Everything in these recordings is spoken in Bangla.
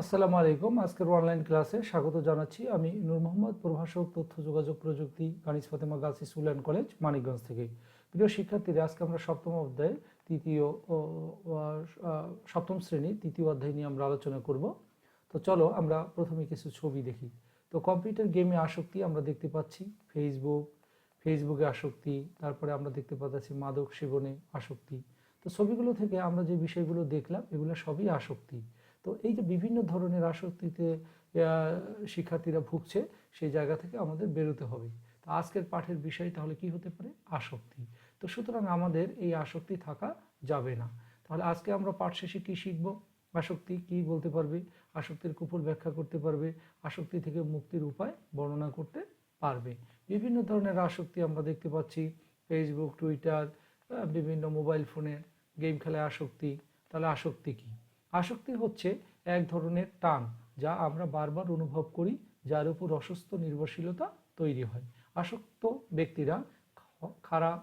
আসসালামু আলাইকুম। আজকের অনলাইন ক্লাসে স্বাগত জানাচ্ছি আমি নূর মোহাম্মদ, প্রভাষক, তথ্য, যোগাযোগ, প্রযুক্তি Kaniz Fatema girls school and college Manikganj থেকে। প্রিয় শিক্ষার্থীরা, আজকে আমরা সপ্তম অধ্যায়ে তৃতীয় সপ্তম শ্রেণির তৃতীয় অধ্যায় নিয়ে আমরা আলোচনা করব। তো চলো আমরা প্রথমে কিছু ছবি দেখি। তো কম্পিউটার গেমে আসক্তি আমরা দেখতে পাচ্ছি ফেসবুক ফেসবুকে আসক্তি, তারপরে আমরা দেখতে পাচ্ছি মাদক সেবনে আসক্তি। তো ছবিগুলো থেকে আমরা যে বিষয়গুলো দেখলাম, এগুলো সবই আসক্তি। তো এই যে বিভিন্ন ধরনের আসক্তিতে শিক্ষার্থীরা ভুগছে, সেই জায়গা থেকে আমাদের বেরোতে হবে। তো আজকের পাঠের বিষয় তাহলে কি হতে পারে? আসক্তি। তো সুতরাং আমাদের এই আসক্তি থাকা যাবে না। তাহলে আজকে আমরা পাঠ শেষে কি শিখব? আসক্তি কি বলতে পারবে? আসক্তির কুফল ব্যাখ্যা করতে পারবে। আসক্তি থেকে মুক্তির উপায় বর্ণনা করতে পারবে। বিভিন্ন ধরনের আসক্তি আমরা দেখতে পাচ্ছি। ফেসবুক টুইটার বিভিন্ন মোবাইল ফোনের গেম খেলায় আসক্তি। তাহলে আসক্তি কি? আসক্তি হচ্ছে এক ধরনের টান যা আমরা বারবার অনুভব করি, যার উপর অসুস্থ নির্ভরশীলতা তৈরি হয়। আসক্ত ব্যক্তিরা খারাপ,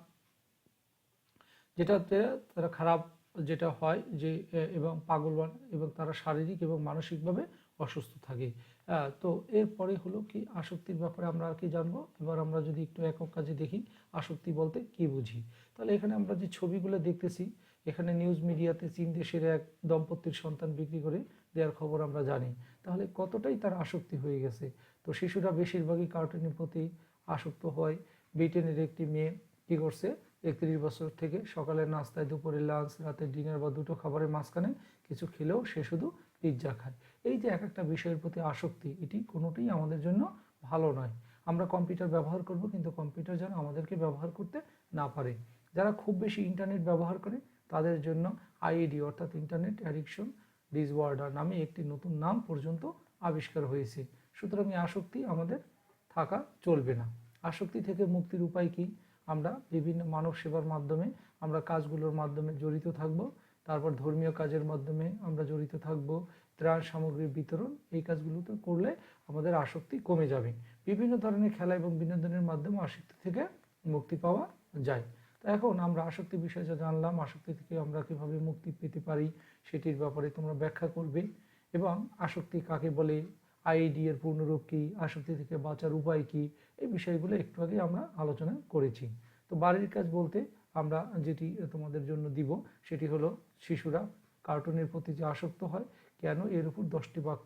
যেটাতে তারা খারাপ যেটা হয় যে এবং পাগলবান এবং তারা শারীরিক এবং মানসিকভাবে অসুস্থ থাকে। তো এরপরে হলো কি আসক্তির ব্যাপারে আমরা আর কি জানব? এবার আমরা যদি একটু একক কাজে দেখি, আসক্তি বলতে কি বুঝি? তাহলে এখানে আমরা যে ছবিগুলো দেখতেছি, এখানে নিউজ মিডিয়াতে চীন দেশের এক দম্পতির সন্তান বিক্রি করে দেওয়ার খবর আমরা জানি। তাহলে কতটাই তার আসক্তি হয়ে গেছে? তো শিশুরা বেশিরভাগই কার্টুনের প্রতি আসক্ত হয়। ব্রিটেনের একটি মেয়ে কী করছে? একত্রিশ বছর থেকে সকালের নাস্তায়, দুপুরে লাঞ্চ রাতে ডিনার বা দুটো খাবারের মাঝখানে কিছু খেলেও সে শুধু পিৎজা খায়। এই যে এক একটা বিষয়ের প্রতি আসক্তি, এটি কোনোটাই আমাদের জন্য ভালো নয়। আমরা কম্পিউটার ব্যবহার করব, কিন্তু কম্পিউটার যেন আমাদেরকে ব্যবহার করতে না পারে। যারা খুব বেশি ইন্টারনেট ব্যবহার করে, তাদের জন্য আইএডি অর্থাৎ ইন্টারনেট অ্যাডিকশন ডিসঅর্ডার নামে একটি নতুন নাম পর্যন্ত আবিষ্কার হয়েছে। সুতরাং এই আসক্তি আমাদের থাকা চলবে না। আসক্তি থেকে মুক্তির উপায় কি? আমরা বিভিন্ন মানব সেবার মাধ্যমে আমরা কাজগুলোর মাধ্যমে জড়িত থাকব। তারপর ধর্মীয় কাজের মাধ্যমে আমরা জড়িত থাকব। ত্রাণ সামগ্রীর বিতরণ, এই কাজগুলোতে করলে আমাদের আসক্তি কমে যাবে। বিভিন্ন ধরনের খেলা এবং বিনোদনের মাধ্যমে আসক্তি থেকে মুক্তি পাওয়া যায়। তো এখন আমরা আসক্তি বিষয়ে যা জানলাম, আসক্তি থেকে আমরা কীভাবে মুক্তি পেতে পারি সেটির ব্যাপারে তোমরা ব্যাখ্যা করবে এবং আসক্তি কাকে বলে আইডি এর পূর্ণরূপ কি, আসক্তি থেকে বাঁচার উপায় কি, এই বিষয়গুলো একটু আগে আমরা আলোচনা করেছি। তো বাড়ির কাজ বলতে আমরা যেটি তোমাদের জন্য দিব, সেটি হলো শিশুরা কার্টুনের প্রতি যে আসক্ত হয়, কেন এর উপর দশটি বাক্য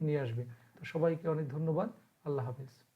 নিয়ে আসবে। তো সবাইকে অনেক ধন্যবাদ। আল্লাহ হাফেজ।